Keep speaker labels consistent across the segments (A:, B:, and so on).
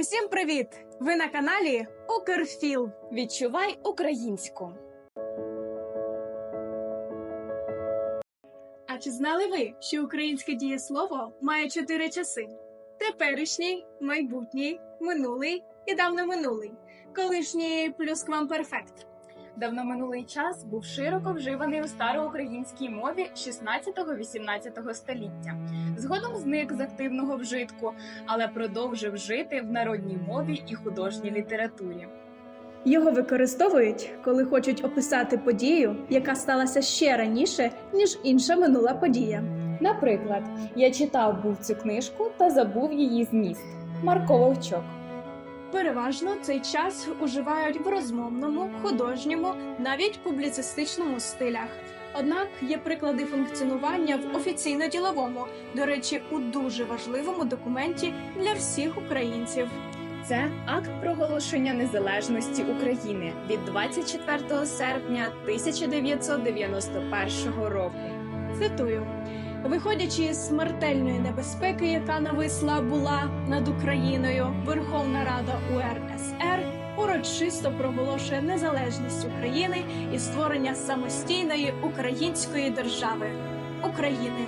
A: Усім привіт! Ви на каналі Укрфіл.
B: Відчувай українську.
A: А чи знали ви, що українське дієслово має чотири часи: теперішній, майбутній, минулий і давно минулий, колишній плюсквамперфект.
B: Давноминулий час був широко вживаний у староукраїнській мові 16-18 століття. Згодом зник з активного вжитку, але продовжив жити в народній мові і художній літературі.
A: Його використовують, коли хочуть описати подію, яка сталася ще раніше, ніж інша минула подія.
B: Наприклад, я читав був цю книжку та забув її зміст. Марко Вовчок.
A: Переважно цей час уживають в розмовному, художньому, навіть публіцистичному стилях. Однак є приклади функціонування в офіційно-діловому, до речі, у дуже важливому документі для всіх українців.
B: Це акт проголошення незалежності України від 24 серпня 1991 року.
A: Цитую: виходячи з смертельної небезпеки, яка нависла була над Україною, Верховна Рада УРСР урочисто проголошує незалежність України і створення самостійної української держави України.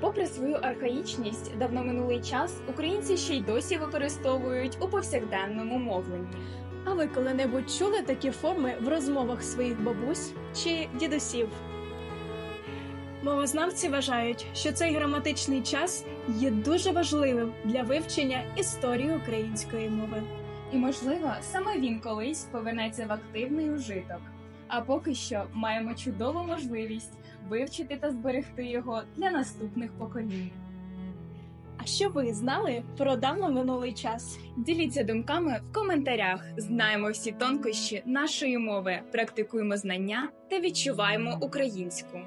B: Попри свою архаїчність, давноминулий час українці ще й досі використовують у повсякденному мовленні.
A: А ви коли-небудь чули такі форми в розмовах своїх бабусь чи дідусів? Мовознавці вважають, що цей граматичний час є дуже важливим для вивчення історії української мови.
B: І, можливо, саме він колись повернеться в активний ужиток. А поки що маємо чудову можливість вивчити та зберегти його для наступних поколінь.
A: А що ви знали про давно минулий час?
B: Діліться думками в коментарях. Знаємо всі тонкощі нашої мови, практикуємо знання та відчуваємо українську.